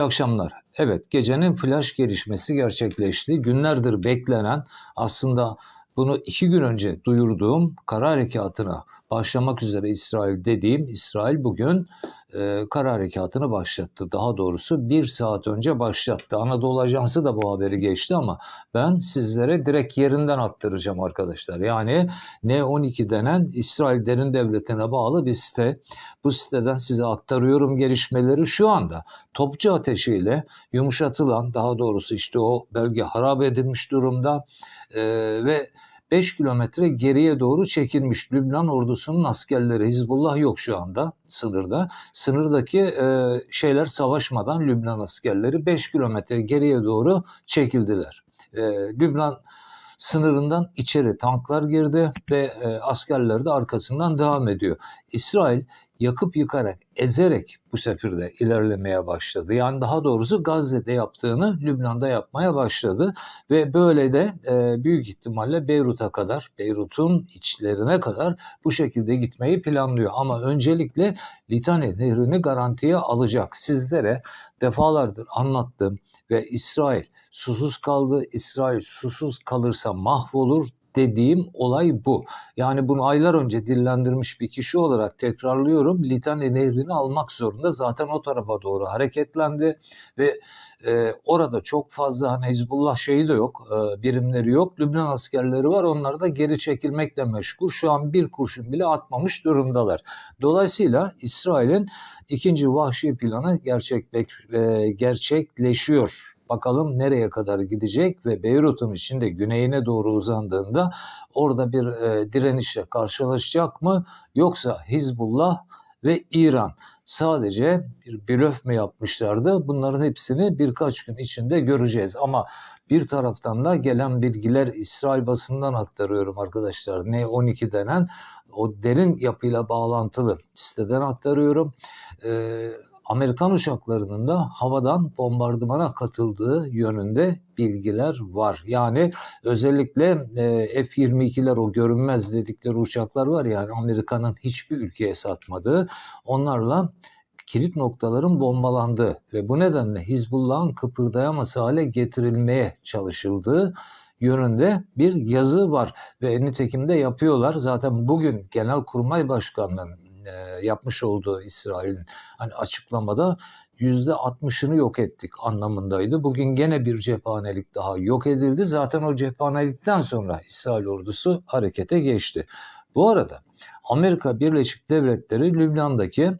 Akşamlar. Evet, gecenin flash gelişmesi gerçekleşti. Günlerdir beklenen aslında bunu iki gün önce duyurduğum kara harekatına başlamak üzere İsrail dediğim İsrail bugün e, kara harekatını başlattı. Daha doğrusu bir saat önce başlattı. Anadolu Ajansı da bu haberi geçti ama ben sizlere direkt yerinden aktaracağım arkadaşlar. Yani N12 denen İsrail Derin Devleti'ne bağlı bir site. Bu siteden size aktarıyorum gelişmeleri şu anda. Topçu ateşiyle yumuşatılan daha doğrusu işte o bölge harap edilmiş durumda e, ve 5 kilometre geriye doğru çekilmiş Lübnan ordusunun askerleri Hizbullah yok şu anda sınırda. Sınırdaki e, şeyler savaşmadan Lübnan askerleri 5 kilometre geriye doğru çekildiler. E, Lübnan sınırından içeri tanklar girdi ve e, askerler de arkasından devam ediyor. İsrail yakıp yıkarak, ezerek bu seferde ilerlemeye başladı. Yani daha doğrusu Gazze'de yaptığını Lübnan'da yapmaya başladı ve böyle de e, büyük ihtimalle Beyrut'a kadar, Beyrut'un içlerine kadar bu şekilde gitmeyi planlıyor. Ama öncelikle Litani nehrini garantiye alacak. Sizlere defalardır anlattım ve İsrail susuz kaldı. İsrail susuz kalırsa mahvolur dediğim olay bu. Yani bunu aylar önce dillendirmiş bir kişi olarak tekrarlıyorum. Litani nehrini almak zorunda. Zaten o tarafa doğru hareketlendi ve e, orada çok fazla hani Hizbullah şeyi de yok, e, birimleri yok. Lübnan askerleri var. Onlar da geri çekilmekle meşgul. Şu an bir kurşun bile atmamış durumdalar. Dolayısıyla İsrail'in ikinci vahşi planı gerçekleş, e, gerçekleşiyor. Bakalım nereye kadar gidecek ve Beyrut'un içinde güneyine doğru uzandığında orada bir e, direnişle karşılaşacak mı? Yoksa Hizbullah ve İran sadece bir blöf mü yapmışlardı? Bunların hepsini birkaç gün içinde göreceğiz. Ama bir taraftan da gelen bilgiler İsrail basından aktarıyorum arkadaşlar. N12 denen o derin yapıyla bağlantılı siteden aktarıyorum. Ee, Amerikan uçaklarının da havadan bombardımana katıldığı yönünde bilgiler var. Yani özellikle e, F-22'ler o görünmez dedikleri uçaklar var yani Amerika'nın hiçbir ülkeye satmadığı onlarla kilit noktaların bombalandığı ve bu nedenle Hizbullah'ın kıpırdayamaz hale getirilmeye çalışıldığı yönünde bir yazı var ve nitekim de yapıyorlar. Zaten bugün Genelkurmay Başkanlığı'nın e, yapmış olduğu İsrail'in hani açıklamada yüzde 60'ını yok ettik anlamındaydı. Bugün gene bir cephanelik daha yok edildi. Zaten o cephanelikten sonra İsrail ordusu harekete geçti. Bu arada Amerika Birleşik Devletleri Lübnan'daki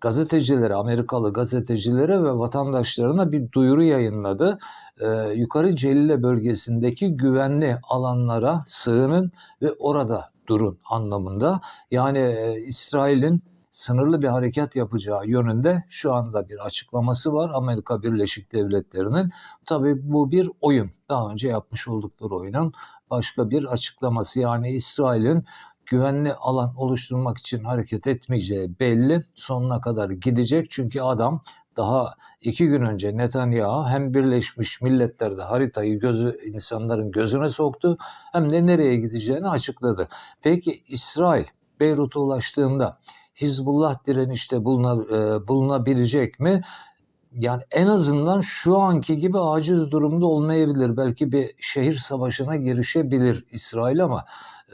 gazetecilere, Amerikalı gazetecilere ve vatandaşlarına bir duyuru yayınladı. Ee, yukarı Celile bölgesindeki güvenli alanlara sığının ve orada durun anlamında. Yani e, İsrail'in sınırlı bir harekat yapacağı yönünde şu anda bir açıklaması var Amerika Birleşik Devletleri'nin. Tabii bu bir oyun. Daha önce yapmış oldukları oyunun başka bir açıklaması. Yani İsrail'in güvenli alan oluşturmak için hareket etmeyeceği belli. Sonuna kadar gidecek çünkü adam daha iki gün önce Netanyahu hem Birleşmiş Milletler'de haritayı gözü insanların gözüne soktu hem de nereye gideceğini açıkladı. Peki İsrail Beyrut'a ulaştığında Hizbullah direnişte buluna, e, bulunabilecek mi? Yani en azından şu anki gibi aciz durumda olmayabilir. Belki bir şehir savaşına girişebilir İsrail ama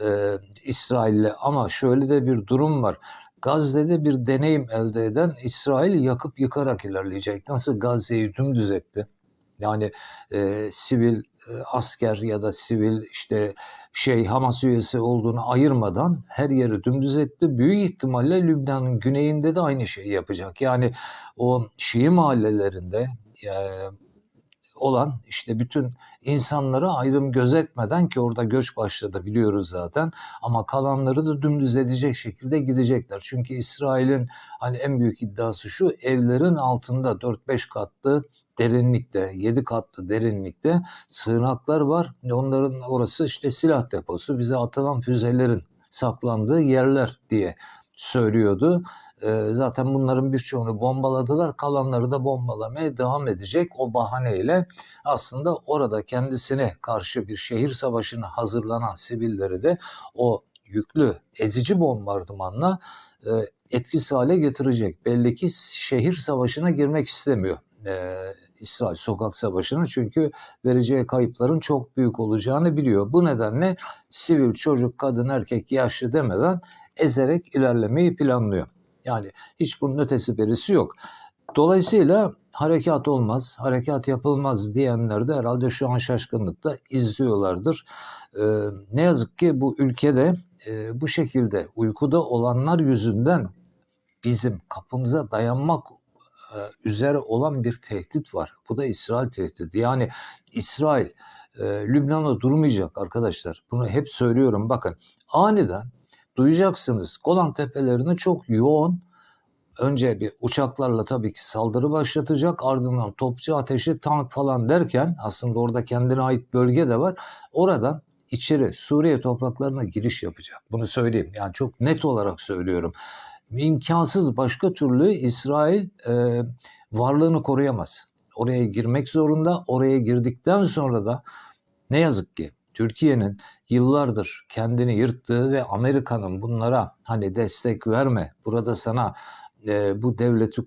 e, İsrail'le ama şöyle de bir durum var. Gazze'de bir deneyim elde eden İsrail yakıp yıkarak ilerleyecek. Nasıl Gazze'yi dümdüz etti? Yani e, sivil e, asker ya da sivil işte şey Hamas üyesi olduğunu ayırmadan her yeri dümdüz etti. Büyük ihtimalle Lübnan'ın güneyinde de aynı şeyi yapacak. Yani o Şii mahallelerinde e, olan işte bütün insanları ayrım gözetmeden ki orada göç başladı biliyoruz zaten ama kalanları da dümdüz edecek şekilde gidecekler. Çünkü İsrail'in hani en büyük iddiası şu evlerin altında 4-5 katlı derinlikte 7 katlı derinlikte sığınaklar var. Onların orası işte silah deposu bize atılan füzelerin saklandığı yerler diye söylüyordu. Zaten bunların birçoğunu bombaladılar. Kalanları da bombalamaya devam edecek. O bahaneyle aslında orada kendisine karşı bir şehir savaşına hazırlanan sivilleri de o yüklü ezici bombardımanla etkisiz hale getirecek. Belli ki şehir savaşına girmek istemiyor e, İsrail sokak savaşını çünkü vereceği kayıpların çok büyük olacağını biliyor. Bu nedenle sivil çocuk, kadın, erkek, yaşlı demeden ezerek ilerlemeyi planlıyor. Yani hiç bunun ötesi berisi yok. Dolayısıyla harekat olmaz, harekat yapılmaz diyenler de herhalde şu an şaşkınlıkla izliyorlardır. Ee, ne yazık ki bu ülkede e, bu şekilde uykuda olanlar yüzünden bizim kapımıza dayanmak e, üzere olan bir tehdit var. Bu da İsrail tehdidi. Yani İsrail e, Lübnan'a durmayacak arkadaşlar. Bunu hep söylüyorum. Bakın aniden duyacaksınız Golan Tepelerini çok yoğun önce bir uçaklarla tabii ki saldırı başlatacak ardından topçu ateşi tank falan derken aslında orada kendine ait bölge de var. Oradan içeri Suriye topraklarına giriş yapacak. Bunu söyleyeyim. Yani çok net olarak söylüyorum. İmkansız başka türlü İsrail e, varlığını koruyamaz. Oraya girmek zorunda. Oraya girdikten sonra da ne yazık ki Türkiye'nin yıllardır kendini yırttığı ve Amerika'nın bunlara hani destek verme, burada sana e, bu devleti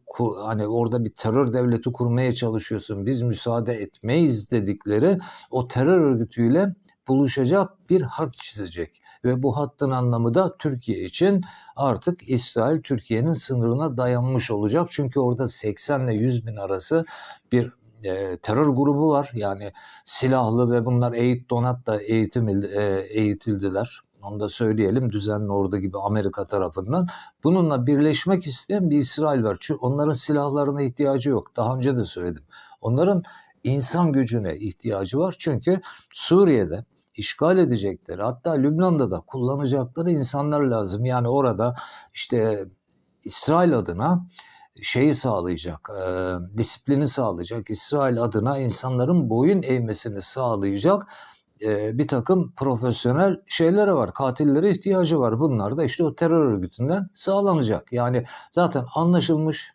hani orada bir terör devleti kurmaya çalışıyorsun, biz müsaade etmeyiz dedikleri o terör örgütüyle buluşacak bir hat çizecek. Ve bu hattın anlamı da Türkiye için artık İsrail Türkiye'nin sınırına dayanmış olacak. Çünkü orada 80 ile 100 bin arası bir e, terör grubu var. Yani silahlı ve bunlar eğit donat da eğitim, e, eğitildiler. Onu da söyleyelim düzenli ordu gibi Amerika tarafından. Bununla birleşmek isteyen bir İsrail var. Çünkü onların silahlarına ihtiyacı yok. Daha önce de söyledim. Onların insan gücüne ihtiyacı var. Çünkü Suriye'de işgal edecekleri hatta Lübnan'da da kullanacakları insanlar lazım. Yani orada işte İsrail adına şeyi sağlayacak, e, disiplini sağlayacak, İsrail adına insanların boyun eğmesini sağlayacak e, bir takım profesyonel şeylere var, katillere ihtiyacı var. Bunlar da işte o terör örgütünden sağlanacak. Yani zaten anlaşılmış,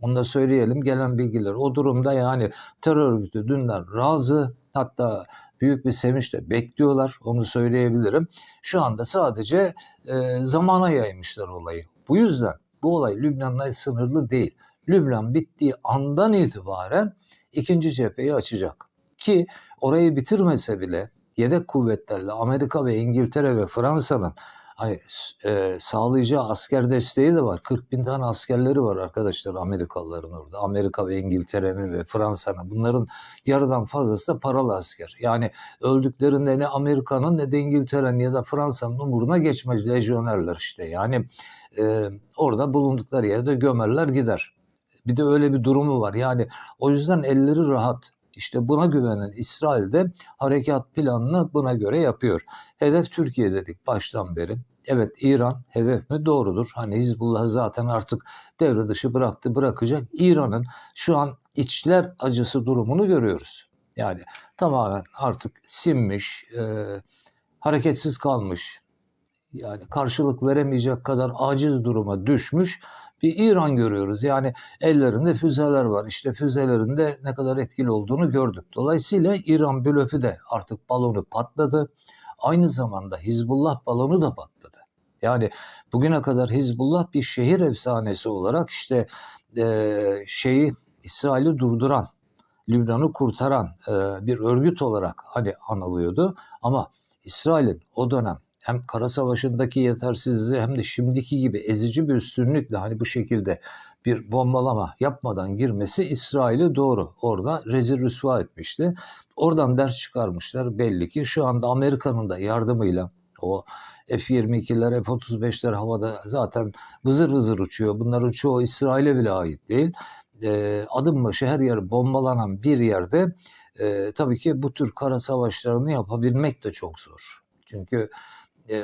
onu da söyleyelim gelen bilgiler. O durumda yani terör örgütü dünden razı hatta büyük bir sevinçle bekliyorlar onu söyleyebilirim. Şu anda sadece e, zamana yaymışlar olayı. Bu yüzden bu olay Lübnan'la sınırlı değil. Lübnan bittiği andan itibaren ikinci cepheyi açacak. Ki orayı bitirmese bile yedek kuvvetlerle Amerika ve İngiltere ve Fransa'nın hani e, sağlayacağı asker desteği de var. 40 bin tane askerleri var arkadaşlar Amerikalıların orada. Amerika ve İngiltere'nin ve Fransa'nın. Bunların yarıdan fazlası da paralı asker. Yani öldüklerinde ne Amerika'nın ne de İngiltere'nin ya da Fransa'nın umuruna geçmez lejyonerler işte. Yani e, orada bulundukları yerde gömerler gider. Bir de öyle bir durumu var. Yani o yüzden elleri rahat. İşte buna güvenen İsrail de harekat planını buna göre yapıyor. Hedef Türkiye dedik baştan beri. Evet İran hedef mi? Doğrudur. Hani Hizbullah zaten artık devre dışı bıraktı bırakacak. İran'ın şu an içler acısı durumunu görüyoruz. Yani tamamen artık sinmiş, e, hareketsiz kalmış, yani karşılık veremeyecek kadar aciz duruma düşmüş bir İran görüyoruz. Yani ellerinde füzeler var. İşte füzelerinde ne kadar etkili olduğunu gördük. Dolayısıyla İran blöfü de artık balonu patladı. Aynı zamanda Hizbullah balonu da patladı. Yani bugüne kadar Hizbullah bir şehir efsanesi olarak işte e, şeyi İsrail'i durduran, Lübnan'ı kurtaran e, bir örgüt olarak hani anılıyordu. Ama İsrail'in o dönem hem kara savaşındaki yetersizliği hem de şimdiki gibi ezici bir üstünlükle hani bu şekilde bir bombalama yapmadan girmesi İsrail'i doğru orada rezil rüsva etmişti. Oradan ders çıkarmışlar belli ki şu anda Amerika'nın da yardımıyla o F-22'ler, F-35'ler havada zaten vızır vızır uçuyor. Bunların çoğu İsrail'e bile ait değil. E, adım başı her yer bombalanan bir yerde e, tabii ki bu tür kara savaşlarını yapabilmek de çok zor. Çünkü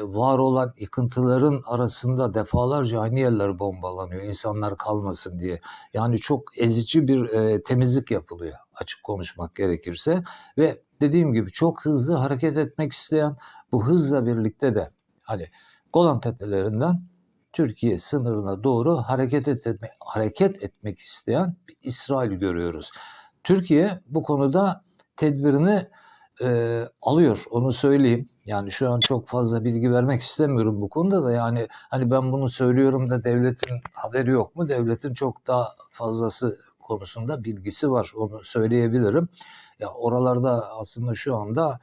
var olan yıkıntıların arasında defalarca aynı yerler bombalanıyor insanlar kalmasın diye. Yani çok ezici bir temizlik yapılıyor açık konuşmak gerekirse ve dediğim gibi çok hızlı hareket etmek isteyen bu hızla birlikte de hani Golan Tepelerinden Türkiye sınırına doğru hareket etmek, hareket etmek isteyen bir İsrail görüyoruz. Türkiye bu konuda tedbirini e, alıyor onu söyleyeyim. Yani şu an çok fazla bilgi vermek istemiyorum bu konuda da yani hani ben bunu söylüyorum da devletin haberi yok mu? Devletin çok daha fazlası konusunda bilgisi var onu söyleyebilirim. Ya oralarda aslında şu anda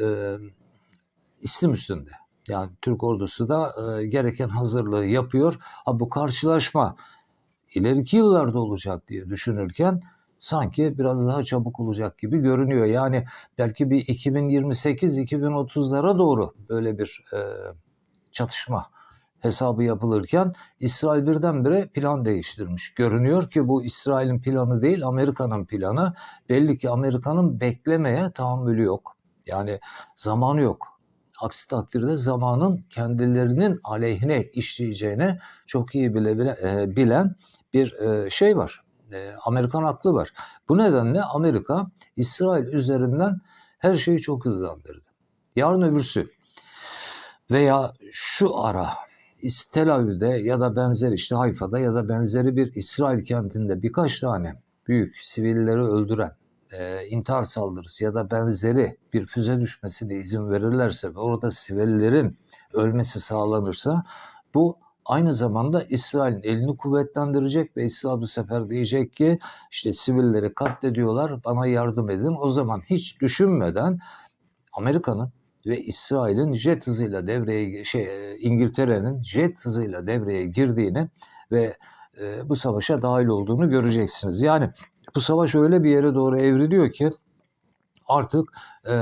e, istim üstünde. Yani Türk ordusu da e, gereken hazırlığı yapıyor. Ha bu karşılaşma ileriki yıllarda olacak diye düşünürken sanki biraz daha çabuk olacak gibi görünüyor. Yani belki bir 2028-2030'lara doğru böyle bir e, çatışma hesabı yapılırken İsrail birdenbire plan değiştirmiş. Görünüyor ki bu İsrail'in planı değil Amerika'nın planı. Belli ki Amerika'nın beklemeye tahammülü yok. Yani zamanı yok. Aksi takdirde zamanın kendilerinin aleyhine işleyeceğine çok iyi bile, bile, e, bilen bir e, şey var. E, Amerikan aklı var. Bu nedenle Amerika İsrail üzerinden her şeyi çok hızlandırdı. Yarın öbürsü veya şu ara Tel Aviv'de ya da benzer işte Hayfa'da ya da benzeri bir İsrail kentinde birkaç tane büyük sivilleri öldüren e, intihar saldırısı ya da benzeri bir füze düşmesine izin verirlerse ve orada sivillerin ölmesi sağlanırsa bu aynı zamanda İsrail'in elini kuvvetlendirecek ve İsrail bu sefer diyecek ki işte sivilleri katlediyorlar bana yardım edin. O zaman hiç düşünmeden Amerika'nın ve İsrail'in jet hızıyla devreye şey İngiltere'nin jet hızıyla devreye girdiğini ve e, bu savaşa dahil olduğunu göreceksiniz. Yani bu savaş öyle bir yere doğru evriliyor ki artık e,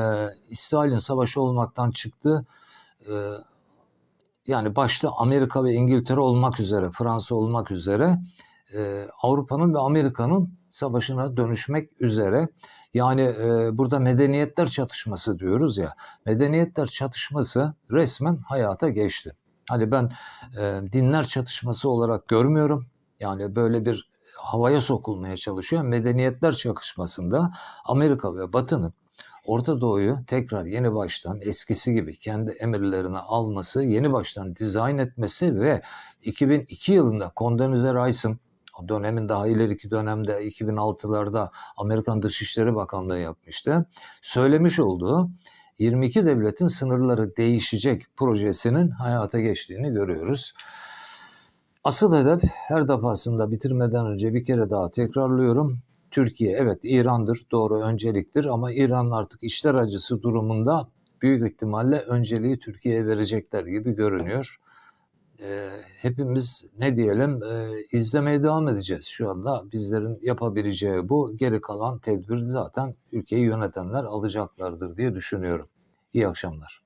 İsrail'in savaşı olmaktan çıktı. E, yani başta Amerika ve İngiltere olmak üzere, Fransa olmak üzere e, Avrupa'nın ve Amerika'nın savaşına dönüşmek üzere. Yani e, burada medeniyetler çatışması diyoruz ya. Medeniyetler çatışması resmen hayata geçti. Hani ben e, dinler çatışması olarak görmüyorum. Yani böyle bir havaya sokulmaya çalışıyor. Medeniyetler çakışmasında Amerika ve Batı'nın Orta Doğu'yu tekrar yeni baştan eskisi gibi kendi emirlerine alması, yeni baştan dizayn etmesi ve 2002 yılında Condoleezza Rice'ın dönemin daha ileriki dönemde 2006'larda Amerikan Dışişleri Bakanlığı yapmıştı. Söylemiş olduğu 22 devletin sınırları değişecek projesinin hayata geçtiğini görüyoruz. Asıl hedef her defasında bitirmeden önce bir kere daha tekrarlıyorum. Türkiye evet İran'dır doğru önceliktir ama İran artık işler acısı durumunda büyük ihtimalle önceliği Türkiye'ye verecekler gibi görünüyor. Ee, hepimiz ne diyelim e, izlemeye devam edeceğiz şu anda. Bizlerin yapabileceği bu. Geri kalan tedbir zaten ülkeyi yönetenler alacaklardır diye düşünüyorum. İyi akşamlar.